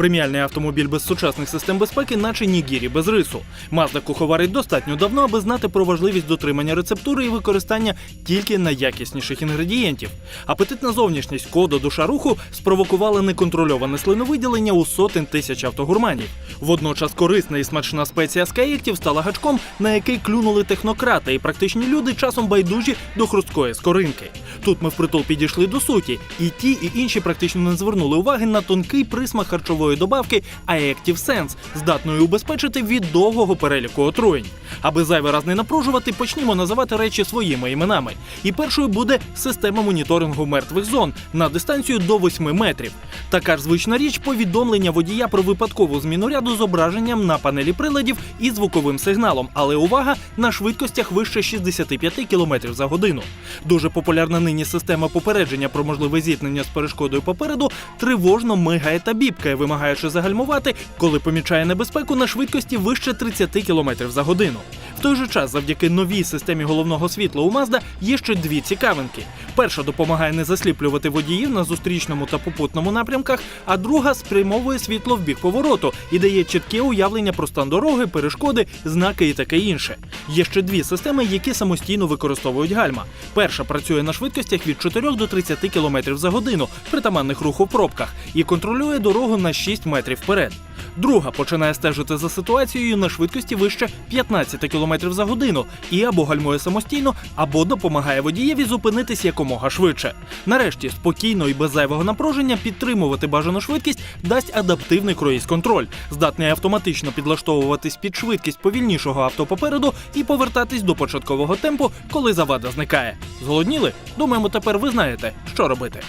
Преміальний автомобіль без сучасних систем безпеки, наче нігірі без рису. Мазда куховарить достатньо давно, аби знати про важливість дотримання рецептури і використання тільки найякісніших інгредієнтів. Апетитна зовнішність коду душа руху спровокували неконтрольоване слиновиділення у сотень тисяч автогурманів. Водночас корисна і смачна спеція з каїктів стала гачком, на який клюнули технократи і практичні люди часом байдужі до хрусткої скоринки. Тут ми впритул підійшли до суті, і ті, і інші практично не звернули уваги на тонкий присмак харчової добавки Aective Sense, здатної убезпечити від довгого переліку отруєнь. Аби зайвий раз не напружувати, почнімо називати речі своїми іменами. І першою буде система моніторингу мертвих зон на дистанцію до 8 метрів. Така ж звична річ повідомлення водія про випадкову зміну ряду зображенням на панелі приладів і звуковим сигналом, але увага на швидкостях вище 65 км за годину. Дуже популярна нині система попередження про можливе зіткнення з перешкодою попереду тривожно мигає та бібкає, вимагаючи загальмувати, коли помічає небезпеку на швидкості вище 30 км за годину. Той же час, завдяки новій системі головного світла у Mazda є ще дві цікавинки. Перша допомагає не засліплювати водіїв на зустрічному та попутному напрямках, а друга спрямовує світло в бік повороту і дає чітке уявлення про стан дороги, перешкоди, знаки і таке інше. Є ще дві системи, які самостійно використовують гальма. Перша працює на швидкостях від 4 до 30 км за годину, притаманних руху пробках, і контролює дорогу на 6 метрів вперед. Друга починає стежити за ситуацією на швидкості вище 15 км за годину і або гальмує самостійно, або допомагає водієві зупинитись якомога швидше. Нарешті, спокійно і без зайвого напруження підтримувати бажану швидкість дасть адаптивний круїз-контроль, здатний автоматично підлаштовуватись під швидкість повільнішого авто попереду і повертатись до початкового темпу, коли завада зникає. Зголодніли? Думаємо, тепер ви знаєте, що робити.